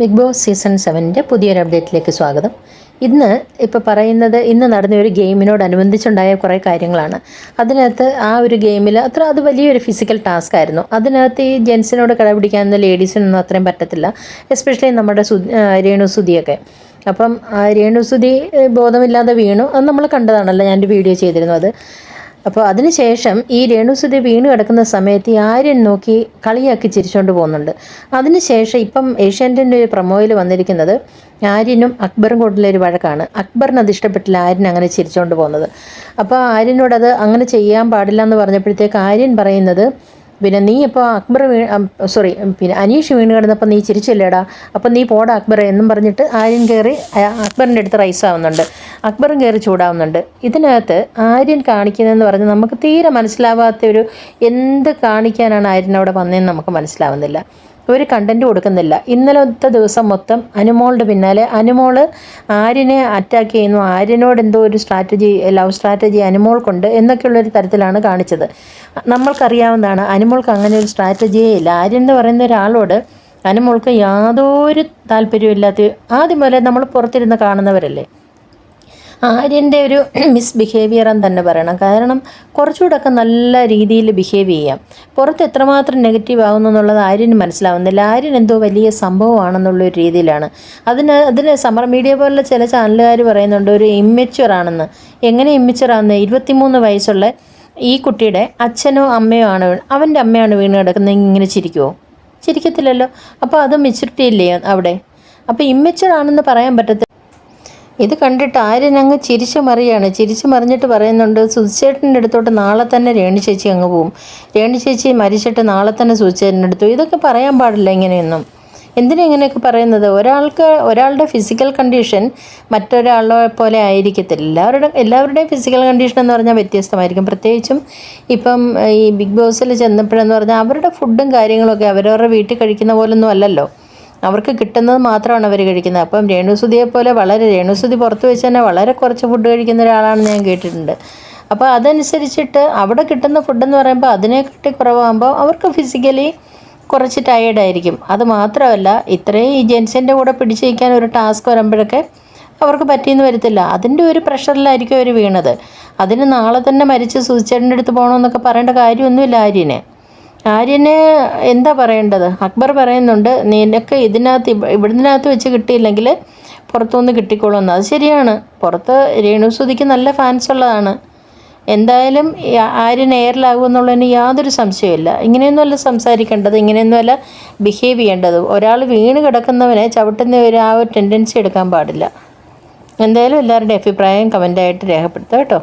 Big boss season സെവന്റെ പുതിയൊരു അപ്ഡേറ്റിലേക്ക് സ്വാഗതം. ഇന്ന് ഇപ്പോൾ പറയുന്നത് ഇന്ന് നടന്ന ഒരു ഗെയിമിനോടനുബന്ധിച്ചുണ്ടായ കുറേ കാര്യങ്ങളാണ്. അതിനകത്ത് ആ ഒരു ഗെയിമിൽ അത്ര അത് വലിയൊരു ഫിസിക്കൽ ടാസ്ക് ആയിരുന്നു. അതിനകത്ത് ഈ ജെൻസിനോട് കടപിടിക്കാവുന്ന ലേഡീസിനൊന്നും അത്രയും പറ്റത്തില്ല. എസ്പെഷ്യലി നമ്മുടെ സു രേണു സുധിയൊക്കെ. അപ്പം രേണു സുധി ബോധമില്ലാതെ വീണു. അത് നമ്മൾ കണ്ടതാണല്ലോ ഞാൻ വീഡിയോ ചെയ്തിരുന്നു അത് അപ്പോൾ അതിനുശേഷം ഈ രേണുസുതി വീണ് കിടക്കുന്ന സമയത്ത് ഈ ആര്യൻ നോക്കി കളിയാക്കി ചിരിച്ചുകൊണ്ട് പോകുന്നുണ്ട്. അതിനുശേഷം ഇപ്പം ഏഷ്യാനെറ്റിന്റെ ഒരു പ്രൊമോയിൽ വന്നിരിക്കുന്നത് ആര്യനും അക്ബറും കൂട്ടുള്ള ഒരു വഴക്കാണ്. അക്ബറിന് അത് ഇഷ്ടപ്പെട്ടില്ല ആര്യൻ അങ്ങനെ ചിരിച്ചുകൊണ്ട് പോകുന്നത്. അപ്പോൾ ആര്യനോടത് അങ്ങനെ ചെയ്യാൻ പാടില്ല എന്ന് പറഞ്ഞപ്പോഴത്തേക്ക് ആര്യൻ പറയുന്നത് പിന്നെ നീ ഇപ്പോൾ അക്ബർ വീ സോറി പിന്നെ അനീഷ് വീണ് കിടന്നപ്പോൾ നീ ചിരിച്ചില്ലേടാ? അപ്പം നീ പോടാ അക്ബർ എന്നും പറഞ്ഞിട്ട് ആര്യൻ കയറി അക്ബറിന്റെ അടുത്ത് റൈസ് ആവുന്നുണ്ട്. അക്ബറും കയറി ചൂടാവുന്നുണ്ട്. ഇതിനകത്ത് ആര്യൻ കാണിക്കുന്നതെന്ന് പറഞ്ഞാൽ നമുക്ക് തീരെ മനസ്സിലാവാത്ത ഒരു എന്ത് കാണിക്കാനാണ് ആര്യൻ അവിടെ വന്നതെന്ന് നമുക്ക് മനസ്സിലാവുന്നില്ല. ഒരു കണ്ടന്റ് കൊടുക്കുന്നില്ല. ഇന്നലത്തെ ദിവസം മൊത്തം അനുമോളുടെ പിന്നാലെ. അനുമോൾ ആര്യനെ അറ്റാക്ക് ചെയ്യുന്നു. ആര്യനോട് എന്തോ ഒരു സ്ട്രാറ്റജി ലവ് സ്ട്രാറ്റജി അനുമോൾക്കുണ്ട് എന്നൊക്കെയുള്ളൊരു തരത്തിലാണ് കാണിച്ചത്. നമ്മൾക്കറിയാവുന്നതാണ് അനുമോൾക്ക് അങ്ങനെ ഒരു സ്ട്രാറ്റജിയേ ഇല്ല. ആര്യൻ എന്ന് പറയുന്ന ഒരാളോട് അനുമോൾക്ക് യാതൊരു താല്പര്യമില്ലാത്ത ആദ്യം മുതലേ നമ്മൾ പുറത്തിരുന്ന് കാണുന്നവരല്ലേ? ആര്യന്റെ ഒരു മിസ് ബിഹേവിയർ എന്ന് തന്നെ പറയണം. കാരണം കുറച്ചുകൂടെയൊക്കെ നല്ല രീതിയിൽ ബിഹേവ് ചെയ്യാം. പുറത്ത് എത്രമാത്രം നെഗറ്റീവ് ആകുന്നു എന്നുള്ളത് ആര്യന് മനസ്സിലാവുന്നില്ല. ആര്യൻ എന്തോ വലിയ സംഭവമാണെന്നുള്ള ഒരു രീതിയിലാണ്. അതിന് അതിന് സമർ മീഡിയ പോലുള്ള ചില ചാനലുകാർ പറയുന്നുണ്ട് ഒരു ഇമ്മച്വർ ആണെന്ന്. എങ്ങനെ ഇമ്മച്വർ ആണെന്ന് ഇരുപത്തിമൂന്ന് വയസ്സുള്ള ഈ കുട്ടിയുടെ അച്ഛനോ അമ്മയോ ആണ് അവന്റെ അമ്മയാണ് വീണ് കിടക്കുന്നത്. ഇങ്ങനെ ചിരിക്കുമോ ചിരിക്കത്തില്ലല്ലോ. അപ്പോൾ അത് മെച്യൂരിറ്റി ഇല്ലേ അവിടെ? അപ്പോൾ ഇമ്മച്വർ പറയാൻ പറ്റത്തില്ല. ഇത് കണ്ടിട്ട് ആര്യൻ അങ്ങ് ചിരിച്ചു മറിയാണ്. ചിരിച്ചു മറിഞ്ഞിട്ട് പറയുന്നുണ്ട് സുധിച്ചേട്ടന്റെ അടുത്തോട്ട് നാളെ തന്നെ രേണു ചേച്ചി അങ്ങ് പോവും. രേണു ചേച്ചി മരിച്ചിട്ട് നാളെ തന്നെ സുധിച്ചേട്ടന്റെ അടുത്തു ഇതൊക്കെ പറയാൻ പാടില്ല ഇങ്ങനെയൊന്നും. എന്തിനാ ഇങ്ങനെയൊക്കെ പറയുന്നത്? ഒരാൾക്ക് ഒരാളുടെ ഫിസിക്കൽ കണ്ടീഷൻ മറ്റൊരാളെ പോലെ ആയിരിക്കത്തില്ല. എല്ലാവരുടെ എല്ലാവരുടെയും ഫിസിക്കൽ കണ്ടീഷൻ എന്ന് പറഞ്ഞാൽ വ്യത്യസ്തമായിരിക്കും. പ്രത്യേകിച്ചും ഇപ്പം ഈ ബിഗ് ബോസിൽ ചെന്നപ്പോഴെന്ന് പറഞ്ഞാൽ അവരുടെ ഫുഡും കാര്യങ്ങളൊക്കെ അവരവരുടെ വീട്ടിൽ കഴിക്കുന്ന പോലൊന്നും അല്ലല്ലോ. അവർക്ക് കിട്ടുന്നത് മാത്രമാണ് അവർ കഴിക്കുന്നത്. അപ്പം രേണുസുതിയെ പോലെ വളരെ രേണുസുതി പുറത്ത് വെച്ച് തന്നെ വളരെ കുറച്ച് ഫുഡ് കഴിക്കുന്ന ഒരാളാണെന്ന് ഞാൻ കേട്ടിട്ടുണ്ട്. അപ്പോൾ അതനുസരിച്ചിട്ട് അവിടെ കിട്ടുന്ന ഫുഡെന്ന് പറയുമ്പോൾ അതിനെക്കാട്ടി കുറവാകുമ്പോൾ അവർക്ക് ഫിസിക്കലി കുറച്ച് ടയേർഡായിരിക്കും അത് മാത്രമല്ല ഇത്രയും ഈ ജെൻസിന്റെ കൂടെ പിടിച്ചു നിൽക്കാൻ ഒരു ടാസ്ക് വരുമ്പോഴൊക്കെ അവർക്ക് പറ്റിയെന്ന് വരത്തില്ല. അതിന്റെ ഒരു പ്രഷറിലായിരിക്കും അവർ വീണത്. അതിന് നാളെ തന്നെ മരിച്ച് സൂചിച്ചേട്ടന്റെ അടുത്ത് പോകണമെന്നൊക്കെ പറയേണ്ട കാര്യമൊന്നുമില്ല ആര്യനെ. ആര്യന് എന്താ പറയേണ്ടത്? അക്ബർ പറയുന്നുണ്ട് നിനക്ക് ഇതിനകത്ത് ഇവിടുന്നതിനകത്ത് വെച്ച് കിട്ടിയില്ലെങ്കിൽ പുറത്തുനിന്ന് കിട്ടിക്കോളുമെന്ന്. അത് ശരിയാണ്. പുറത്ത് രേണുസുതിക്ക് നല്ല ഫാൻസ് ഉള്ളതാണ്. എന്തായാലും ആര്യൻ എയറിലാകും എന്നുള്ളതിന് യാതൊരു സംശയമില്ല ഇങ്ങനെയൊന്നുമല്ല സംസാരിക്കേണ്ടത് ഇങ്ങനെയൊന്നുമല്ല ബിഹേവ് ചെയ്യേണ്ടത്. ഒരാൾ വീണ് കിടക്കുന്നവനെ ചവിട്ടുന്ന ഒരു ആ ഒരു ടെൻഡൻസി എടുക്കാൻ പാടില്ല. എന്തായാലും എല്ലാവരുടെയും അഭിപ്രായം കമന്റായിട്ട് രേഖപ്പെടുത്തുക കേട്ടോ.